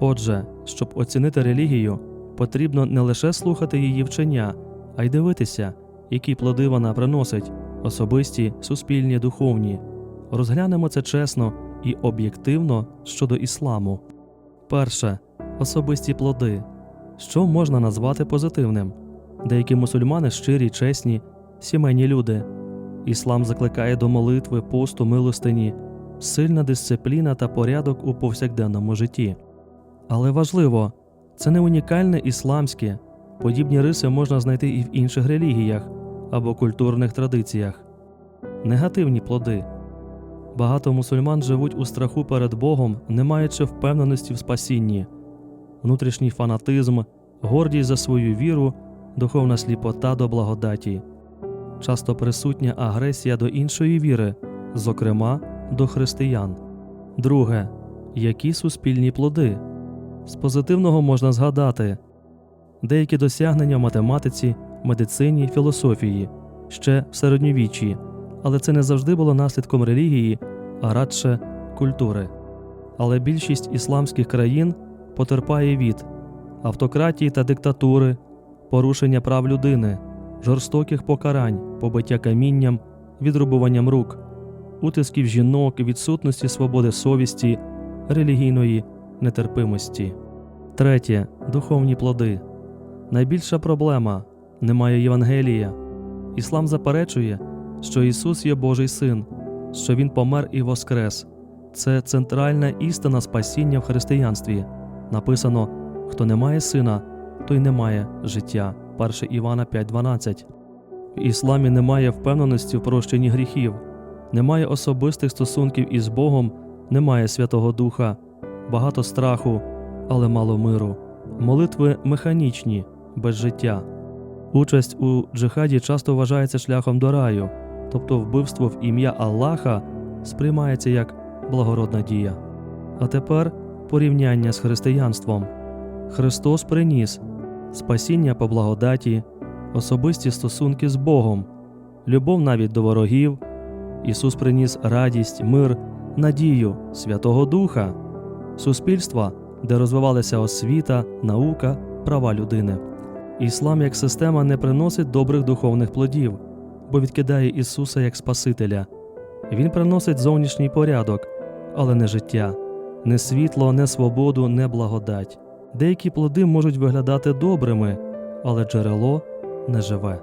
Отже, щоб оцінити релігію, потрібно не лише слухати її вчення, а й дивитися, які плоди вона приносить особисті, суспільні, духовні. Розглянемо це чесно і об'єктивно щодо ісламу. Перше особисті плоди. Що можна назвати позитивним? Деякі мусульмани щирі, чесні, сімейні люди. Іслам закликає до молитви, посту, милостині, сильна дисципліна та порядок у повсякденному житті. Але важливо, це не унікальне ісламське. Подібні риси можна знайти і в інших релігіях або культурних традиціях. Негативні плоди. Багато мусульман живуть у страху перед Богом, не маючи впевненості в спасінні, внутрішній фанатизм, гордість за свою віру, духовна сліпота до благодаті, часто присутня агресія до іншої віри, зокрема до християн. Друге. Які суспільні плоди? З позитивного можна згадати деякі досягнення в математиці, медицині, філософії, ще в середньовіччі, але це не завжди було наслідком релігії, а радше культури. Але більшість ісламських країн потерпає від автократії та диктатури, порушення прав людини, жорстоких покарань, побиття камінням, відрубуванням рук, утисків жінок, відсутності свободи совісті, релігійної нетерпимості. Третє духовні плоди. Найбільша проблема немає Євангелія. Іслам заперечує, що Ісус є Божий Син, що Він помер і воскрес. Це центральна істина спасіння в християнстві. Написано: хто не має сина, той не має життя. 1 Івана 5.12. В ісламі немає впевненості в прощенні гріхів, немає особистих стосунків із Богом, немає Святого Духа, багато страху, але мало миру, молитви механічні, без життя. Участь у джихаді часто вважається шляхом до раю, тобто вбивство в ім'я Аллаха сприймається як благородна дія. А тепер порівняння з християнством. Христос приніс спасіння по благодаті, особисті стосунки з Богом, любов навіть до ворогів. Ісус приніс радість, мир, надію Святого Духа, суспільства, де розвивалася освіта, наука, права людини. Іслам як система не приносить добрих духовних плодів, бо відкидає Ісуса як Спасителя. Він приносить зовнішній порядок, але не життя, не світло, не свободу, не благодать. Деякі плоди можуть виглядати добрими, але джерело не живе.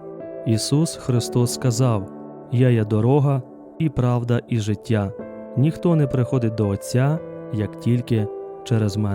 Ісус Христос сказав: Я є дорога, і правда, і життя. Ніхто не приходить до Отця, як тільки через мене.